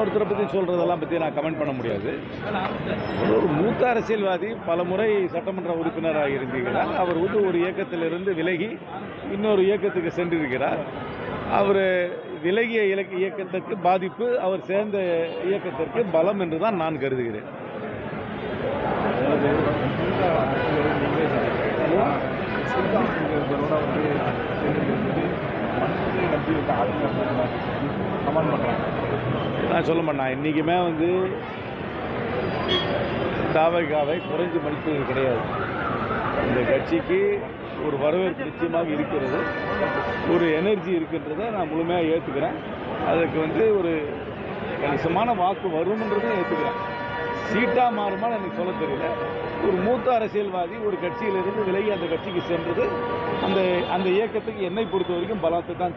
இன்னொருத்தரை பற்றி சொல்கிறதெல்லாம் பற்றி நான் கமெண்ட் பண்ண முடியாது. ஒரு மூத்த அரசியல்வாதி பல முறை சட்டமன்ற உறுப்பினராக இருந்திருக்கிறார். அவர் வந்து ஒரு இயக்கத்திலிருந்து விலகி இன்னொரு இயக்கத்துக்கு சென்றிருக்கிறார். அவர் விலகிய இலக்கு இயக்கத்திற்கு பாதிப்பு அவர் சேர்ந்த இயக்கத்திற்கு பலம் என்று தான் நான் கருதுகிறேன். நான் சொல்ல மாட்டேன். இன்றைக்குமே வந்து தாவகாவை குறைஞ்சு மதிப்பது கிடையாது. இந்த கட்சிக்கு ஒரு வரவேற்பு நிச்சயமாக இருக்கிறது. ஒரு எனர்ஜி இருக்கின்றத நான் முழுமையாக ஏற்றுக்கிறேன் அதுக்கு வந்து ஒரு கணிசமான வாக்கு வரும்ன்றதும் ஏற்றுக்கிறேன் சீட்டாக மாறுமான்னு எனக்கு சொல்ல தெரியல. ஒரு மூத்த அரசியல்வாதி ஒரு கட்சியிலிருந்து விலகி அந்த கட்சிக்கு சென்றது அந்த அந்த இயக்கத்துக்கு என்னை பொறுத்த வரைக்கும் பலத்தை தான்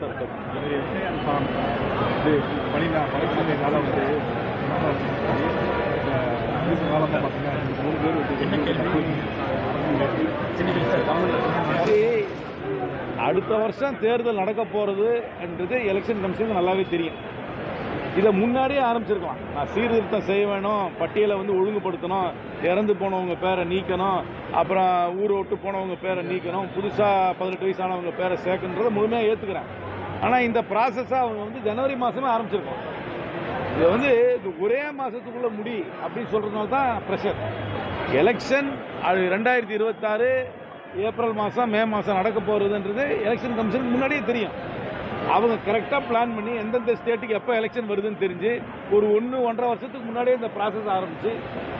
இது அடுத்த வருஷம் தேர்தல் நடக்க போகிறது என்றது எலெக்ஷன் கமிஷனுக்கு நல்லாவே தெரியும். இதை முன்னாடியே ஆரம்பிச்சிருக்கலாம். நான் சீர்திருத்தம் செய்ய வேணும் பட்டியலை வந்து ஒழுங்குபடுத்தணும் இறந்து போனவங்க பேரை நீக்கணும் அப்புறம் ஊரை விட்டு போனவங்க பேரை நீக்கணும் புதுசாக பதினெட்டு வயசானவங்க பேரை சேர்க்கன்றதை முழுமையாக ஏற்றுக்கிறேன் ஆனால் இந்த ப்ராசஸை அவங்க வந்து ஜனவரி மாதமே ஆரம்பிச்சிருக்கோம். இது வந்து இது ஒரே மாதத்துக்குள்ளே முடி அப்படின்னு சொல்கிறதுனால தான் ப்ரெஷர் எலெக்ஷன் அது ரெண்டாயிரத்தி இருபத்தாறு ஏப்ரல் மாதம் மே மாதம் நடக்க போகிறதுன்றது எலெக்ஷன் கமிஷனுக்கு முன்னாடியே தெரியும். அவங்க கரெக்டாக பிளான் பண்ணி எந்தெந்த ஸ்டேட்டுக்கு எப்போ எலெக்ஷன் வருதுன்னு தெரிஞ்சு ஒரு ஒன்று ஒன்றரை வருஷத்துக்கு முன்னாடியே இந்த ப்ராசஸ் ஆரம்பிச்சு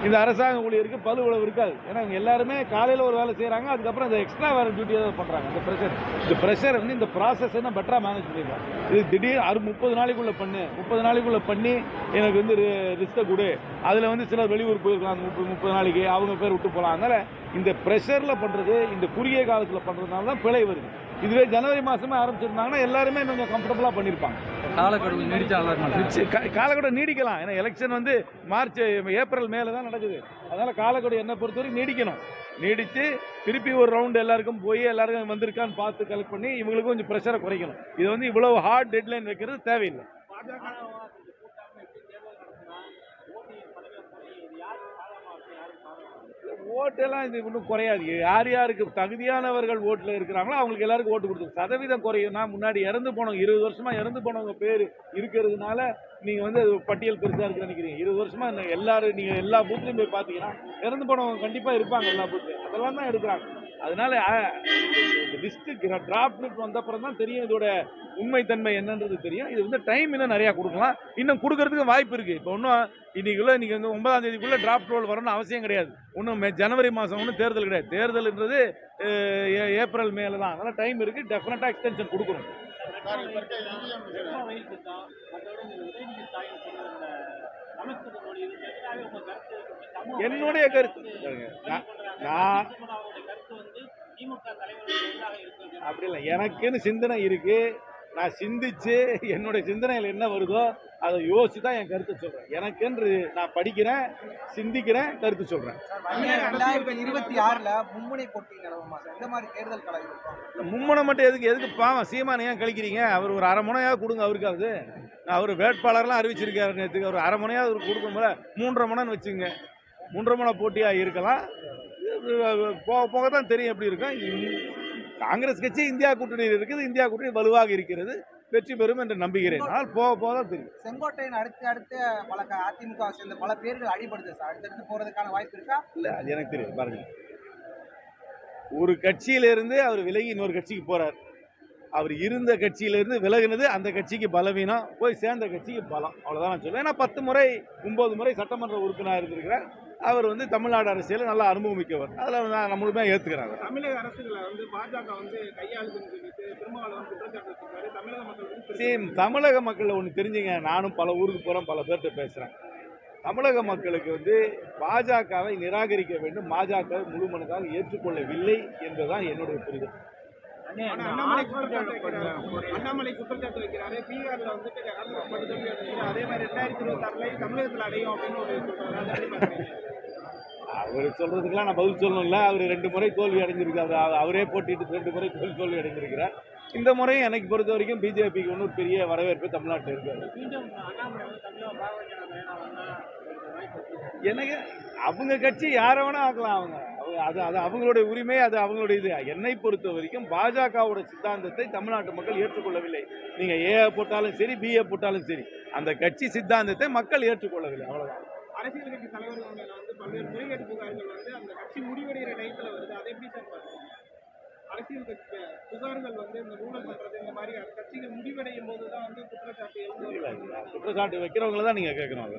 இந்த அரசாங்க ஊழியருக்கு பலு உழவு இருக்காது. ஏன்னா அவங்க எல்லாருமே காலையில் ஒரு வேலை செய்கிறாங்க அதுக்கப்புறம் இந்த எக்ஸ்ட்ரா வேறு டியூட்டி ஏதாவது பண்ணுறாங்க இந்த ப்ரெஷர் இந்த ப்ரெஷர் வந்து இந்த ப்ராசஸ் என்ன பெட்டராக மேனேஜ் பண்ணிடலாம் இது திடீர் அறு முப்பது நாளைக்குள்ளே பண்ணு முப்பது நாளைக்குள்ளே பண்ணி எனக்கு வந்து ரிஸ்க்கை கொடு. அதில் வந்து சிலர் வெளியூர் போயிருக்கலாம் அந்த முப்பது முப்பது நாளைக்கு அவங்க பேர் விட்டு போகலாம் அதனால் இந்த ப்ரெஷரில் பண்ணுறது இந்த குறுகிய காலத்தில் பண்ணுறதுனால தான் பிழை வருது. இதுவே ஜனவரி மாதமே ஆரம்பிச்சிருந்தாங்கன்னா எல்லாருமே கொஞ்சம் கம்ஃபர்டபுளாக பண்ணியிருப்பாங்க காலக்கெடு நீடிச்சா நல்லா இருக்கும் நிச்சய- கா- காலக்கெடு நீடிக்கலாம். ஏன்னா எலெக்ஷன் வந்து மார்ச் ஏப்ரல் மேல தான் நடக்குது. அதனால காலக்கெடு என்னை பொறுத்தவரைக்கும் நீடிக்கணும். நீடித்து திருப்பி ஒரு ரவுண்ட் எல்லாருக்கும் போய் எல்லாருக்கும் வந்திருக்கான்னு பார்த்து கலெக்ட் பண்ணி இவங்களுக்கும் கொஞ்சம் ப்ரெஷரை குறைக்கணும். இது வந்து இவ்வளவு ஹார்ட் டெட்லைன் வைக்கிறது தேவையில்லை. ஓட்டெல்லாம் இது இன்னும் குறையாது. யார் யாருக்கு தகுதியானவர்கள் ஓட்டில் இருக்கிறாங்களோ அவங்களுக்கு எல்லாருக்கும் ஓட்டு கொடுத்து சதவீதம் குறையும்னா முன்னாடி இறந்து போனவங்க இருபது வருஷமாக இறந்து போனவங்க பேர் இருக்கிறதுனால நீங்கள் வந்து அது பட்டியல் பெருசாக இருக்குன்னு நினைக்கிறீங்க. இருபது வருஷமாக எல்லாரும் நீங்கள் எல்லா பூத்துலையும் போய் பார்த்தீங்கன்னா இறந்து போனவங்க கண்டிப்பாக இருப்பாங்க எல்லா பூத்துலையும் அதெல்லாம் தான் எடுக்கிறாங்க. அதனால லிஸ்ட்டு டிராஃப்ட் லிஸ்ட் வந்த அப்புறம் தான் தெரியும் இதோட உண்மைத்தன்மை என்னன்றது தெரியும். இது வந்து டைம் இன்னும் நிறையா கொடுக்கலாம். இன்னும் கொடுக்கறதுக்கு வாய்ப்பு இருக்குது இப்போ இன்னும் இன்றைக்குள்ளே இன்னைக்கு வந்து ஒன்பதாம் தேதிக்குள்ளே டிராஃப்ட் ரோல் வரணும்னு அவசியம் கிடையாது. ஒன்றும் மே- ஜனவரி மாதம் ஒன்றும் தேர்தல் கிடையாது. தேர்தல்ன்றது ஏ- ஏப்ரல் மேல தான். அதனால் டைம் இருக்குது டெஃபினட்டாக எக்ஸ்டென்ஷன் கொடுக்கணும். என்னுடைய கருத்து. நான் அப்படி இல்லை. எனக்குன்னு சிந்தனை இருக்கு. நான் சிந்திச்சு என்னுடைய சிந்தனையில் என்ன வருதோ அதை யோசிச்சு தான் என் கருத்தை சொல்றேன். எனக்கென்று நான் படிக்கிறேன் சிந்திக்கிறேன் கருத்து சொல்றேன். ரெண்டாயிரத்தி இருபத்தி ஆறுல மும்முனை போட்டி இந்த மாதிரி தேர்தல் கலை மும்மனை மட்டும் எதுக்கு எதுக்கு பாவம்? சீமானை ஏன் கழிக்கிறீங்க? அவர் ஒரு அரை முனையாக கொடுங்க அவருக்காவது. அவர் வேட்பாளர்லாம் அறிவிச்சிருக்காரு நேற்றுக்கு ஒரு அரை முனையாக அவர் கொடுக்கும்போது மூன்றரை முனைன்னு வச்சுங்க. மூன்றரை முனை போட்டியாக இருக்கலாம். போக போக தான் தெரியும் எப்படி இருக்கும். காங்கிரஸ் கட்சி இந்தியா கூட்டணியில் இருக்குது இந்தியா கூட்டணி வலுவாக இருக்கிறது வெற்றி பெறும் என்று நம்புகிறேன். ஆனால் போக போக தான் தெரியும். செங்கோட்டையன் அடுத்து அடுத்து பல அதிமுக சேர்ந்த பல பேர்கள் அடிபடுது சார். அடுத்தடுத்து போறதுக்கான வாய்ப்பு இருக்கா? இல்லை அது எனக்கு தெரியும் பாருங்க. ஒரு கட்சியிலிருந்து அவர் விலகி இன்னொரு கட்சிக்கு போறார். அவர் இருந்த கட்சியிலிருந்து விலகினது அந்த கட்சிக்கு பலவீனம். போய் சேர்ந்த கட்சிக்கு பலம். அவ்வளோதான் நான் சொல்லுவேன் ஏன்னா பத்து முறை ஒன்பது முறை சட்டமன்ற உறுப்பினராக இருந்திருக்கிறார். அவர் வந்து தமிழ்நாடு அரசியலில் நல்லா அனுபவமிக்கவர் அதில் நான் முழுமையாக ஏற்றுக்கிறேன் அதை. தமிழக அரசுகளை வந்து பாஜக வந்து கையாளுதுன்னு தமிழக மக்கள் ஒன்று தெரிஞ்சுங்க. நானும் பல ஊருக்கு போகிறேன் பல பேர்கிட்ட பேசுகிறேன் தமிழக மக்களுக்கு வந்து பாஜகவை நிராகரிக்க வேண்டும். பாஜகவை முழு மனதாக ஏற்றுக்கொள்ளவில்லை என்பதுதான் என்னுடைய புரிதல். அண்ணாமலை அண்ணாமலை குற்றச்சாட்டு வைக்கிறாரு. பீகார்ல வந்துட்டு அதே மாதிரி ரெண்டாயிரத்தி இருபத்தி ஆறுல தமிழகத்துல அடையும் அப்படின்னு ஒரு? அவர் சொல்றதுக்கெல்லாம் நான் பதில் சொல்லணும்ல. அவர் ரெண்டு முறை தோல்வி அடைஞ்சிருக்காரு. அவ- அவரே போட்டிட்டு ரெண்டு முறை தோல்வி தோல்வி அடைஞ்சிருக்கிறார். இந்த முறையும் எனக்கு பொறுத்த வரைக்கும் பிஜேபிக்கு ஒன்றும் பெரிய வரவேற்பு தமிழ்நாட்டில் இருக்காது. எனக்கு அவங்க கட்சி யாரை வேணா ஆக்கலாம் அவங்க- அது அது அவங்களுடைய உரிமை அது அவங்களுடைய இது. என்னை பொறுத்த வரைக்கும் பாஜகவோட சித்தாந்தத்தை தமிழ்நாட்டு மக்கள் ஏற்றுக்கொள்ளவில்லை. நீங்க ஏ போட்டாலும் சரி பிஏ போட்டாலும் சரி. அந்த கட்சி சித்தாந்தத்தை மக்கள் ஏற்றுக்கொள்ளவில்லை. அவ்வளவுதான். அரசியல் கட்சி தலைவர்கள் வந்து பல்வேறு முறைகேட்டு புகார்கள் வந்து அந்த கட்சி முடிவடைகிற டயத்துல வருது. அதை எப்படி சார் பாருங்க அரசியல் கட்சி புகார்கள் வந்து இந்த ஊழல் பண்றது இந்த மாதிரி கட்சிகள் முடிவடையும் போது தான் வந்து குற்றச்சாட்டு குற்றச்சாட்டு வைக்கிறவங்கள தான் நீங்க கேட்கணும்.